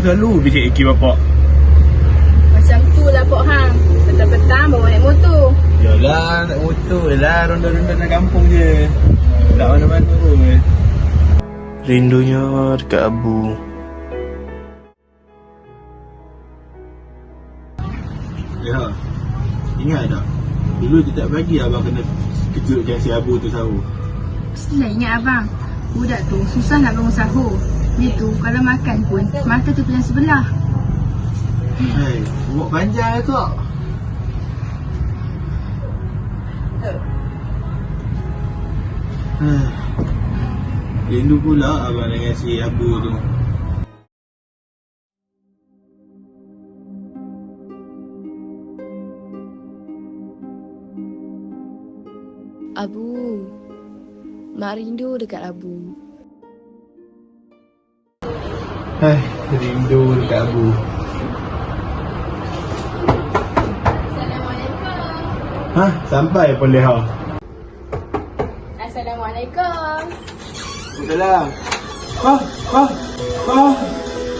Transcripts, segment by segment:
selalu bisik iki bapak. Macam tu lah Pok Hang. Petang-petang bawa naik motor. Yalah, nak motor lah. Ronda-ronda nak kampung je. Tak mana-mana pun. Rindunya dekat Abu. Ya. Ingat tak? Dulu setiap pagi abang kena kejutkan si Abu tu sahur. Mestilah ingat abang. Budak tu susah nak bangun sahur. Dia tu kalau makan pun, mata tu pilihan sebelah. Hei, umur panjang lah kok. Hei. Rindu pula abang dengan si Abu tu. Abu. Mak rindu dekat Abu. Hei, rindu dekat Abu. Ha, sampai pun leha. Assalamualaikum. Salam. Ha, ha, ha.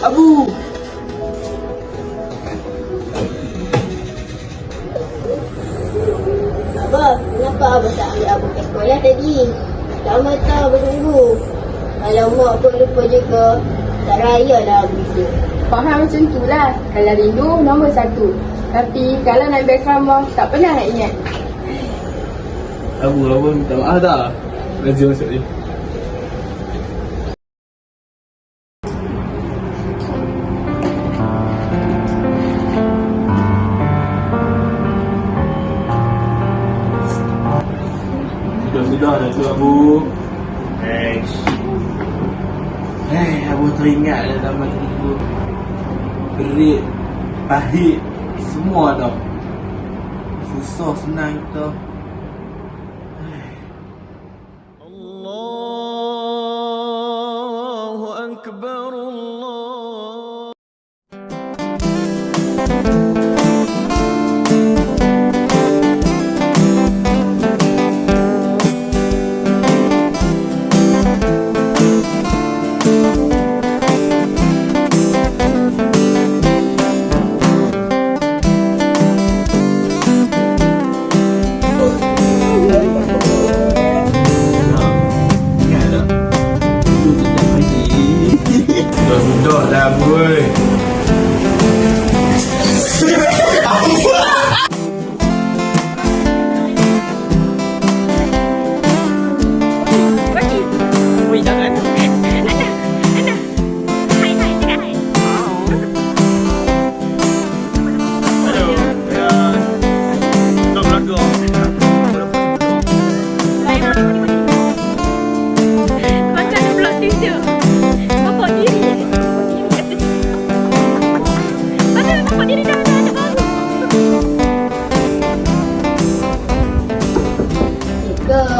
Abu. Abah, kenapa abah tak ambil abah ke sekolah tadi? Lama tau bertunggu. Kalau mak pun lupa juga, tak raya lah. Pok Hang macam tu lah. Kalau rindu, nombor satu. Tapi kalau nak ambil asrama, tak pernah nak ingat. Abu, Abu minta maaf tak? Razia masuk ni. Sudah-sudah dah tu Abu. Hei. Hei, Abu teringat dah zaman dulu. Berit, pahit, semua dah. Susah senang kita.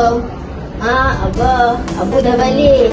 Assalamualaikum. Ha, abah. Abu dah balik.